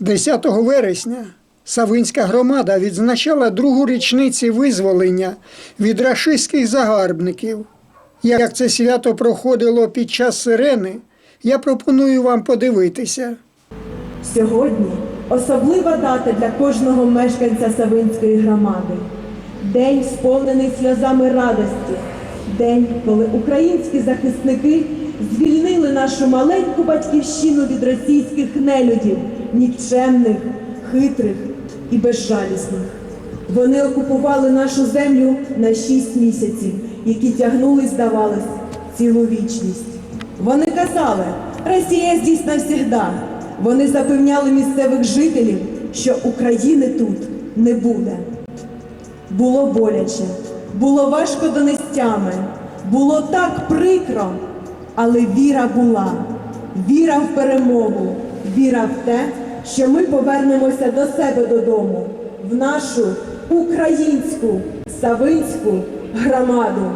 10 вересня Савинська громада відзначала другу річниці визволення від рашистських загарбників. Як це свято проходило під час сирени, я пропоную вам подивитися. Сьогодні особлива дата для кожного мешканця Савинської громади. День сповнений сльозами радості. День, коли українські захисники звільнили нашу маленьку батьківщину від російських нелюдів, нікчемних, хитрих і безжалісних. Вони окупували нашу землю на шість місяців, які тягнули, здавалось, цілу вічність. Вони казали, Росія здесь навсегда. Вони запевняли місцевих жителів, що України тут не буде. Було боляче, було важко донестями, було так прикро, але віра була, віра в перемогу, віра в те, що ми повернемося до себе додому, в нашу українську Савинську громаду.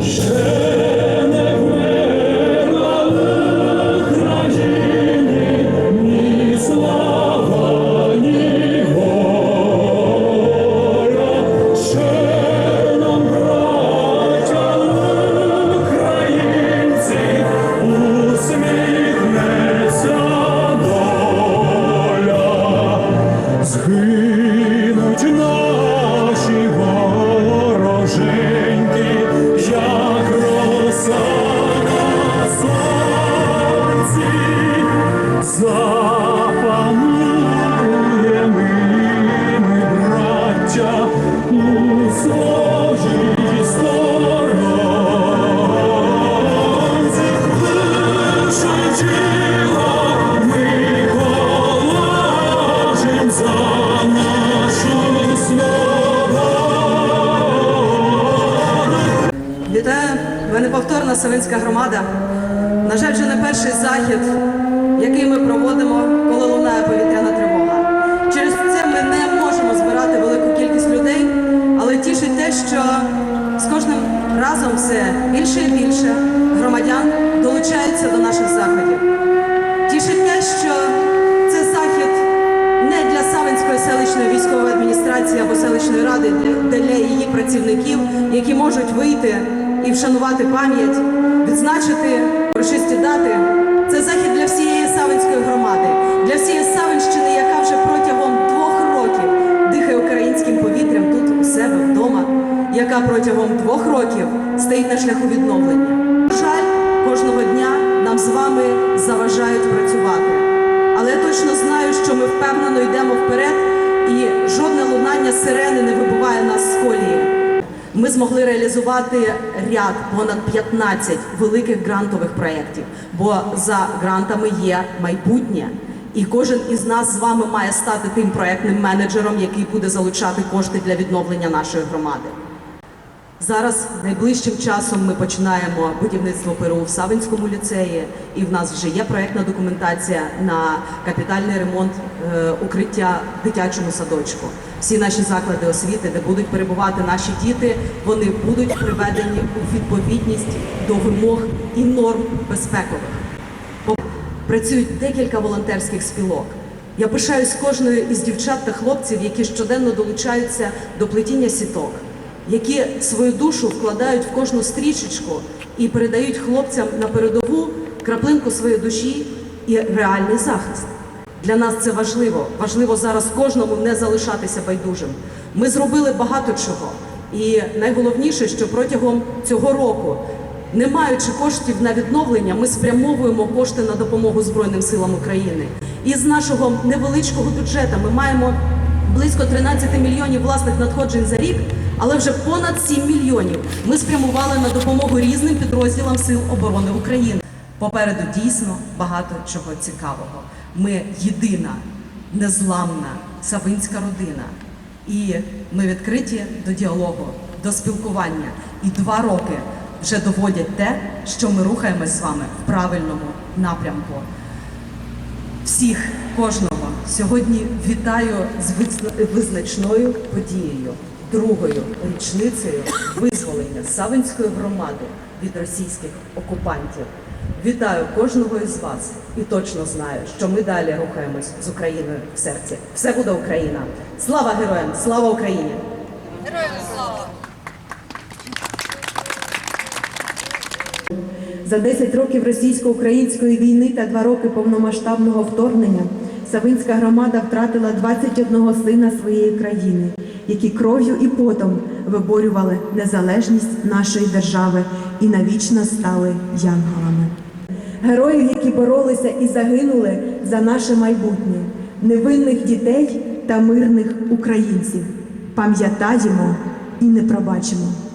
Згинуть неповторна Савинська громада. На жаль, вже не перший захід, який ми проводимо, коли лунає повітряна що з кожним разом все більше і більше громадян долучаються до наших заходів. Тішить те, що це захід не для Савинської селищної військової адміністрації або селищної ради, для, для її працівників, які можуть вийти і вшанувати пам'ять, відзначити урочисті дати. Це захід для всієї Савинської громади, для всієї Савинщини, яка вже протягом двох років дихає українським повітрям тут у себе вдома, яка протягом двох років стоїть на шляху відновлення. На жаль, кожного дня нам з вами заважають працювати. Але я точно знаю, що ми впевнено йдемо вперед, і жодне лунання сирени не вибиває нас з колії. Ми змогли реалізувати ряд понад 15 великих грантових проєктів, бо за грантами є майбутнє. І кожен із нас з вами має стати тим проєктним менеджером, який буде залучати кошти для відновлення нашої громади. Зараз найближчим часом ми починаємо будівництво ПРУ в Савинському ліцеї, і в нас вже є проєктна документація на капітальний ремонт е, укриття в дитячому садочку. Всі наші заклади освіти, де будуть перебувати наші діти, вони будуть приведені у відповідність до вимог і норм безпекових. Працюють декілька волонтерських спілок. Я пишаюсь кожною із дівчат та хлопців, які щоденно долучаються до плетіння сіток, які свою душу вкладають в кожну стрічечку і передають хлопцям на передову краплинку своєї душі і реальний захист. Для нас це важливо. Важливо зараз кожному не залишатися байдужим. Ми зробили багато чого. І найголовніше, що протягом цього року не маючи коштів на відновлення, ми спрямовуємо кошти на допомогу Збройним силам України. І з нашого невеличкого бюджету ми маємо близько 13 мільйонів власних надходжень за рік, але вже понад 7 мільйонів ми спрямували на допомогу різним підрозділам Сил оборони України. Попереду дійсно багато чого цікавого. Ми єдина, незламна савинська родина. І ми відкриті до діалогу, до спілкування. І два роки вже доводять те, що ми рухаємось з вами в правильному напрямку. Всіх, кожного сьогодні вітаю з визначною подією, другою річницею визволення Савинської громади від російських окупантів. Вітаю кожного із вас і точно знаю, що ми далі рухаємось з Україною в серці. Все буде Україна. Слава героям! Слава Україні! За 10 років російсько-української війни та 2 роки повномасштабного вторгнення Савинська громада втратила 21 сина своєї країни, які кров'ю і потом виборювали незалежність нашої держави і навічно стали янголами. Героїв, які боролися і загинули за наше майбутнє, невинних дітей та мирних українців. Пам'ятаємо і не пробачимо.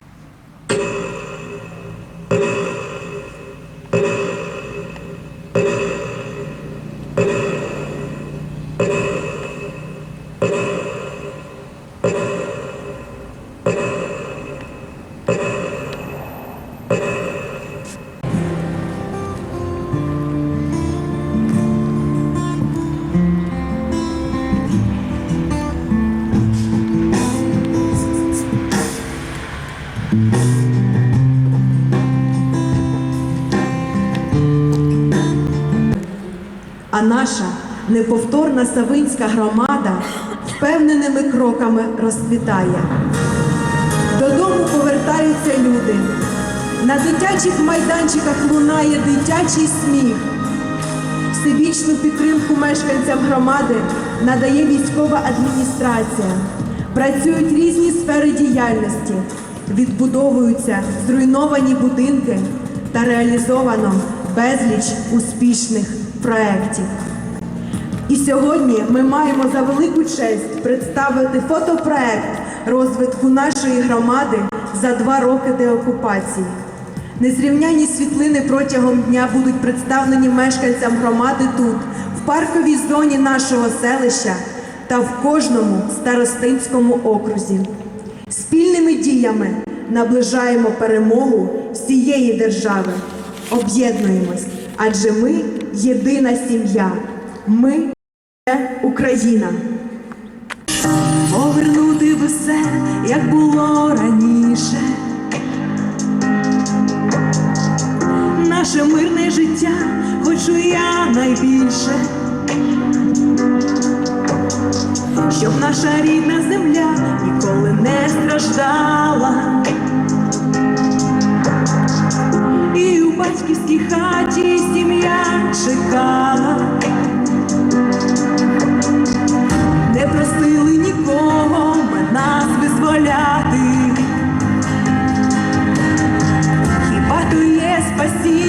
Неповторна Савинська громада впевненими кроками розквітає. Додому повертаються люди. На дитячих майданчиках лунає дитячий сміх. Всебічну підтримку мешканцям громади надає військова адміністрація. Працюють різні сфери діяльності, відбудовуються зруйновані будинки та реалізовано безліч успішних проєктів. І сьогодні ми маємо за велику честь представити фотопроект розвитку нашої громади за два роки деокупації. Незрівняні світлини протягом дня будуть представлені мешканцям громади тут, в парковій зоні нашого селища та в кожному старостинському окрузі. Спільними діями наближаємо перемогу всієї держави. Об'єднуємось, адже ми єдина сім'я. Ми Україна. Повернути би все, як було раніше. Наше мирне життя хочу я найбільше. Щоб наша рідна земля ніколи не страждала. І у батьківській хаті сім'я чекала. Спасіння